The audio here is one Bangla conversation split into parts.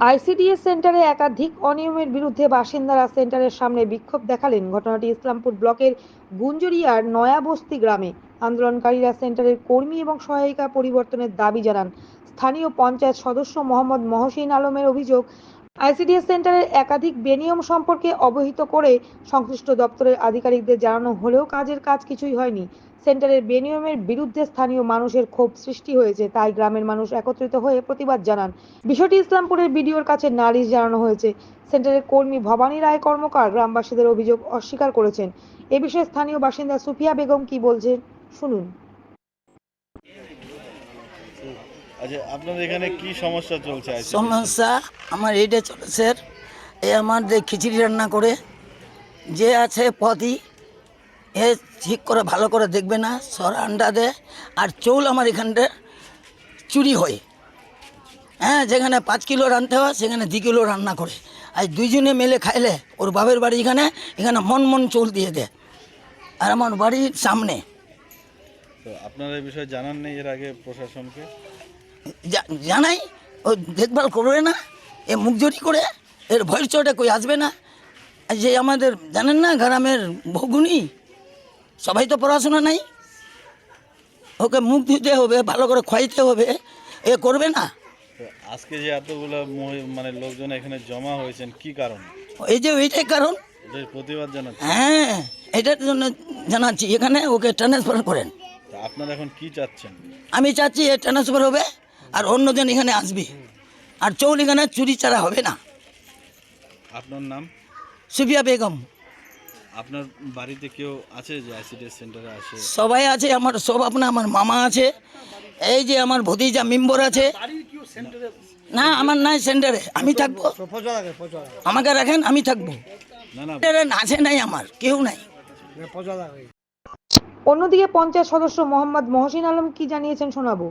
আইসিডিএস সেন্টারে একাধিক অনিয়মের বিরুদ্ধে বাসিন্দারা সেন্টারের সামনে বিক্ষোভ দেখালেন। ঘটনাটি ইসলামপুর ব্লকের গুঞ্জরিয়ার নয়াবস্তি গ্রামে। আন্দোলনকারীরা সেন্টারের কর্মী এবং সহায়িকা পরিবর্তনের দাবি জানান। স্থানীয় পঞ্চায়েত সদস্য মোহাম্মদ মহসিন আলমের অভিযোগ আইসিডিএস সেন্টারের একাধিক বেনিয়ম সম্পর্কে অবহিত করে সংশ্লিষ্ট দপ্তরের আধিকারিকদের জানানো হলেও কাজের কাজ কিছুই হয়নি। সেন্টারের বেনিয়মের বিরুদ্ধে স্থানীয় মানুষের ক্ষোভ সৃষ্টি হয়েছে, তাই গ্রামের মানুষ একত্রিত হয়ে প্রতিবাদ জানান। বিষয়টি ইসলামপুরের বিডিওর কাছে নালিশ জানানো হয়েছে। সেন্টারের কর্মী ভবানী রায় কর্মকার গ্রামবাসীদের অভিযোগ অস্বীকার করেছেন। এ বিষয়ে স্থানীয় বাসিন্দা সুফিয়া বেগম কি বলছেন, শুনুন। আচ্ছা আপনাদের এখানে কি সমস্যা চলছে? সমস্যা আমার এইটা চলে স্যার এ আমার যে খিচুড়ি রান্না করে যে আছে পদি এ ঠিক করে ভালো করে দেখবে না সর আন্ডা দেয় আর চৌল আমার এখানটা চুরি হয়। হ্যাঁ যেখানে পাঁচ কিলো রাঁধতে হয় সেখানে দু কিলো রান্না করে। আর দুইজনে মেলে খাইলে ওর বাপের বাড়ি এখানে এখানে মন মন চৌল দিয়ে দেয় আর আমার বাড়ির সামনে। তো আপনারা এই বিষয়ে জানান নেই এর আগে প্রশাসনকে? জানাই ও দেখভাল করবে না এ মুখ জড়ি করে এর ভয়ের চোটে কই আসবে না। যে আমাদের জানেন না গ্রামের ভগুনি সবাই তো পড়াশোনা নাই। ওকে মুখ ধুতে হবে ভালো করে খাইতে হবে এ করবে না। আজকে যে এতগুলো মানে লোকজন এখানে জমা হয়েছেন কি কারণ? এই যে ওইটাই কারণ। প্রতিবাদ জানাচ্ছেন হ্যাঁ এটার জন্য জানাচ্ছি এখানে ওকে ট্রান্সফার করেন। আপনারা এখন কি চাচ্ছেন? আমি চাচ্ছি এ ট্রান্সফার হবে। আর অন্যজন এখানে আসবে। আর চৌল এখানে চুরি চারা হবে না। আপনার নাম? সুফিয়া বেগম। আপনার বাড়িতে কেউ আছে যে আইসিডিএস সেন্টারে আসে? সবাই আছে আমার সব আপনার আমার মামা আছে। এই যে আমার ভতিজা মেম্বর আছে। না আমার নাই সেন্টারে আমি থাকব। আমাকে রাখেন আমি থাকব। না না। সেন্টারে আছে নাই আমার কেউ নাই। অন্যদিকে পঞ্চায়েত সদস্য মোহাম্মদ মহসিন আলম কি জানিয়েছেন শোনাবো?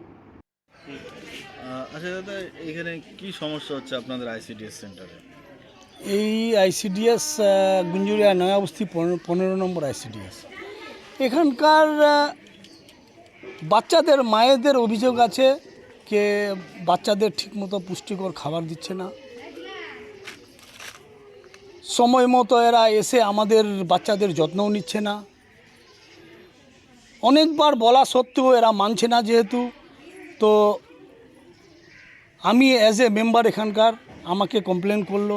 আচ্ছা দাদা, এখানে কি সমস্যা হচ্ছে আপনাদের আইসিডিএস সেন্টারে এই আইসিডিএস গুঞ্জুরিয়া নয়াবস্তি পনেরো নম্বর আইসিডিএস এখানকার বাচ্চাদের, মায়েদের অভিযোগ আছে কে বাচ্চাদের ঠিকমতো পুষ্টিকর খাবার দিচ্ছে না। সময় মতো এরা এসে আমাদের বাচ্চাদের যত্নও নিচ্ছে না। অনেকবার বলা সত্ত্বেও এরা মানছে না যেহেতু। তো আমি অ্যাজ এ মেম্বার এখানকার, আমাকে কমপ্লেন করল।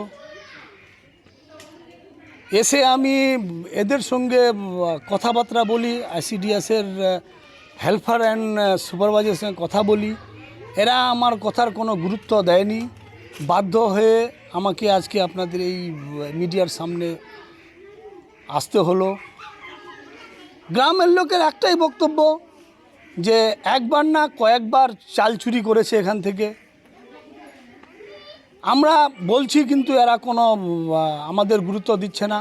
এসে আমি এদের সঙ্গে কথাবার্তা বলি আইসিডিএসের হেল্পার অ্যান্ড সুপারভাইজারের সঙ্গে কথা বলি। এরা আমার কথার কোনো গুরুত্ব দেয়নি। বাধ্য হয়ে আমাকে আজকে আপনাদের এই মিডিয়ার সামনে আসতে হলো। গ্রামের লোকের একটাই বক্তব্য যে, একবার না কয়েকবার চাল চুরি করেছে এখান থেকে। আমরা বলছি কিন্তু এরা কোনো আমাদের গুরুত্ব দিচ্ছে না।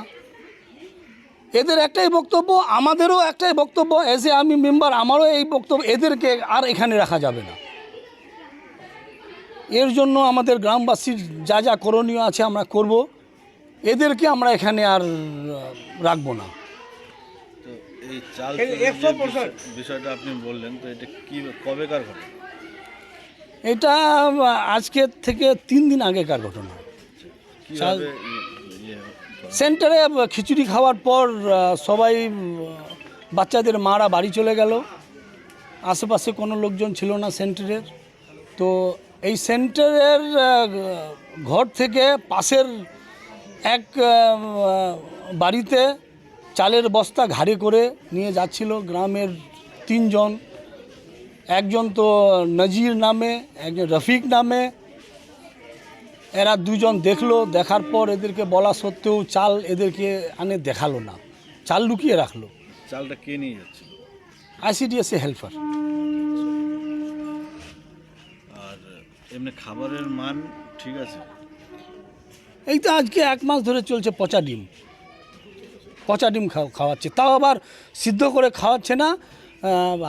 এদের একটাই বক্তব্য, আমাদেরও একটাই বক্তব্য এসে আমি মেম্বার আমারও এই বক্তব্য, এদেরকে আর এখানে রাখা যাবে না। এর জন্য আমাদের গ্রামবাসীর যা যা করণীয় আছে আমরা করব, এদেরকে আমরা এখানে আর রাখব না। বিষয়টা আপনি বললেন, তো এটা কি কবেকার ঘটনা? এটা আজকের থেকে তিন দিন আগেকার ঘটনা। ইয়ে-? সেন্টারে খিচুড়ি খাওয়ার পর সবাই বাচ্চাদের মারা বাড়ি চলে গেল। আশেপাশে কোনো লোকজন ছিল না সেন্টারের। তো এই সেন্টারের ঘর থেকে পাশের এক বাড়িতে চালের বস্তা ঘাড়ে করে নিয়ে যাচ্ছিল গ্রামের তিনজন। একজন তো নজির নামে একজন রফিক নামে। এরা দুজন দেখল দেখার পর এদেরকে বলা সত্ত্বেও চাল এদেরকে আনে দেখাল না। চাল লুকিয়ে রাখল। চালটা কে নিয়ে যাচ্ছিল আইসিডিএসে হেল্পার। আর এমনি খাবারের মান ঠিক আছে? এই তো আজকে এক মাস ধরে চলছে পচা ডিম। পচা ডিম খাওয়া- খাওয়াচ্ছে। তাও আবার সিদ্ধ করে খাওয়াচ্ছে না।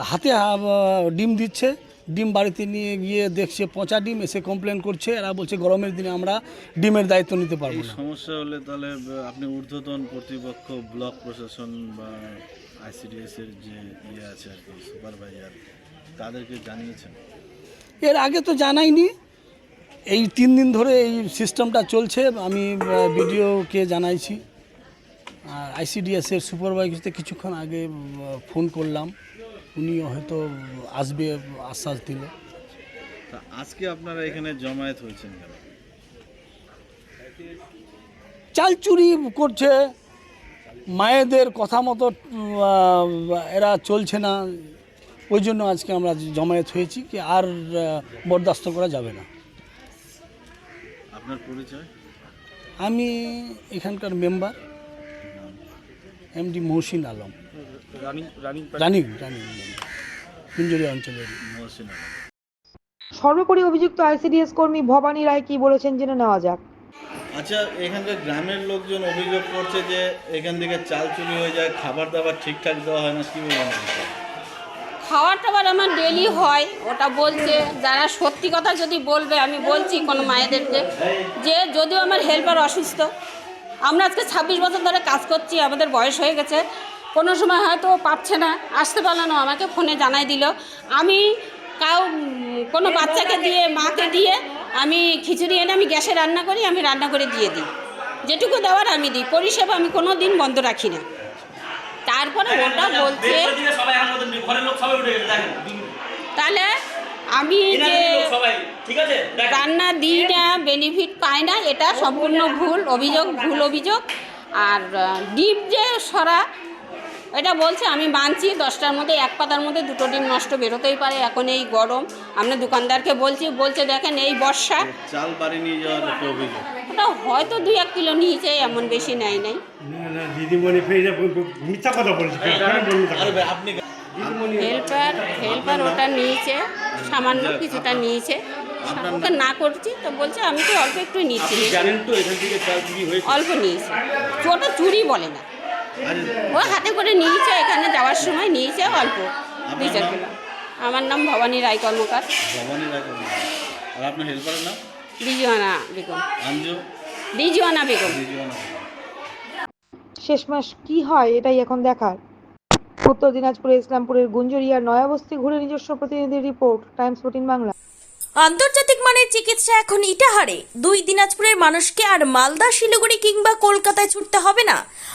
হাতে ডিম দিচ্ছে। ডিম বাড়িতে নিয়ে গিয়ে দেখছে পচা ডিম এসে কমপ্লেন করছে। এরা বলছে গরমের দিনে আমরা ডিমের দায়িত্ব নিতে পারব না। সমস্যা হলে তাহলে আপনি ঊর্ধ্বতন কর্তৃপক্ষ ব্লক প্রশাসন বা আইসিডিএস এর যে ইয়ে আছে আর কি সুপারভাইজার তাদেরকে জানিয়েছেন? এর আগে তো জানাইনি। এই তিন দিন ধরে এই সিস্টেমটা চলছে। আমি বিডিওকে জানাইছি। আইসিডিএসের সুপারভাইজারতে কিছুক্ষণ আগে ফোন করলাম। উনি হয়তো আসবে আশ্বাস দিল। তা আজকে আপনারা এখানে জমায়েত হয়েছেন কেন? চাল চুরি করছে। মায়েদের কথা মতো এরা চলছে না। ওই জন্য আজকে আমরা জমায়েত হয়েছি কি আর বরদাস্ত করা যাবে না। আপনার পরিচয়? আমি এখানকার member. MD Mohsin Alam. Running running Kunjari অঞ্চলের। মহসিন সর্বোপরি অভিযুক্ত আইসিডিএস কর্মী ভবানী রায় কি বলেছেন জেনে নেওয়া যাক। আচ্ছা এখানকার গ্রামের লোকজন অভিযোগ করছে যে এখান থেকে চাল চুরি হয়ে যায় খাবার দাবার ঠিকঠাক দেওয়া হয় না কি বলবেন? খাবার টাবার আমার ডেলি হয় ওটা বলছে যারা সত্যি কথা যদি বলবে আমি বলছি কোনো মায়েদেরকে যে যদিও আমার হেল্পার অসুস্থ আমরা আজকে ছাব্বিশ বছর ধরে কাজ করছি, আমাদের বয়স হয়ে গেছে। কোনো সময় হয়তো ও পারছে না, আসতে পারল না আমাকে ফোনে জানাই দিল। আমি কাউ, কোনো বাচ্চাকে দিয়ে, মাকে দিয়ে আমি খিচুড়ি এনে আমি গ্যাসে রান্না করি, আমি রান্না করে দিয়ে দিই। যেটুকু দেওয়ার আমি দিই, পরিষেবা আমি কোনো দিন বন্ধ রাখি না। তারপরে ওটা বলছে তাহলে আমি যে রান্না দিই না বেনিফিট পাই না এটা সম্পূর্ণ ভুল অভিযোগ ভুল অভিযোগ। আর ডিম যে সরা এটা বলছে আমি মানছি দশটার মধ্যে এক পাতার মধ্যে দুটো ডিম নষ্ট বেরোতেই পারে এখন এই গরম। আমরা দোকানদারকে বলছি বলছে দেখেন এই বর্ষা। চাল বাড়ি নিয়ে যাওয়ার অভিযোগ। ওটা হয়তো দুই এক কিলো নিয়েছে এমন বেশি নেয় নাই। দিদিমণি মিথ্যা কথা বলছি। আপনি হেল্পার হেল্পার ওটা নিয়েছে সামান্য কিছুটা নিয়েছে। ওকে না করছি তো বলছে আমি তো অল্প একটু নিচ্ছি। জানেন তো এখান থেকে চাল চুরি হয়েছে। অল্প নিয়েছে। ওটা চুরি বলে না। ও হাতে করে নিয়েছে এখানে যাওয়ার সময় নিয়েছে অল্প। দুই চার কিলো। আমার নাম ভবানী রায় কর্মকার ভবানী রাখেন আর আপনার হেল্পারের নাম? রিজওয়ানা বেগম। রিজওয়ানা বেগম। শেষমাস কি হয় এটাই এখন দেখার। উত্তর দিনাজপুরের ইসলামপুরের গুঞ্জরিয়ার নয়াবস্তি ঘুরে নিজস্ব প্রতিনিধি রিপোর্ট, টাইমস ফোর্টিন বাংলা। আন্তর্জাতিক মানের চিকিৎসা এখন ইটাহারে। দুই দিনাজপুরের মানুষকে আর মালদা, শিলিগুড়ি কিংবা কলকাতায় ছুটতে হবে না।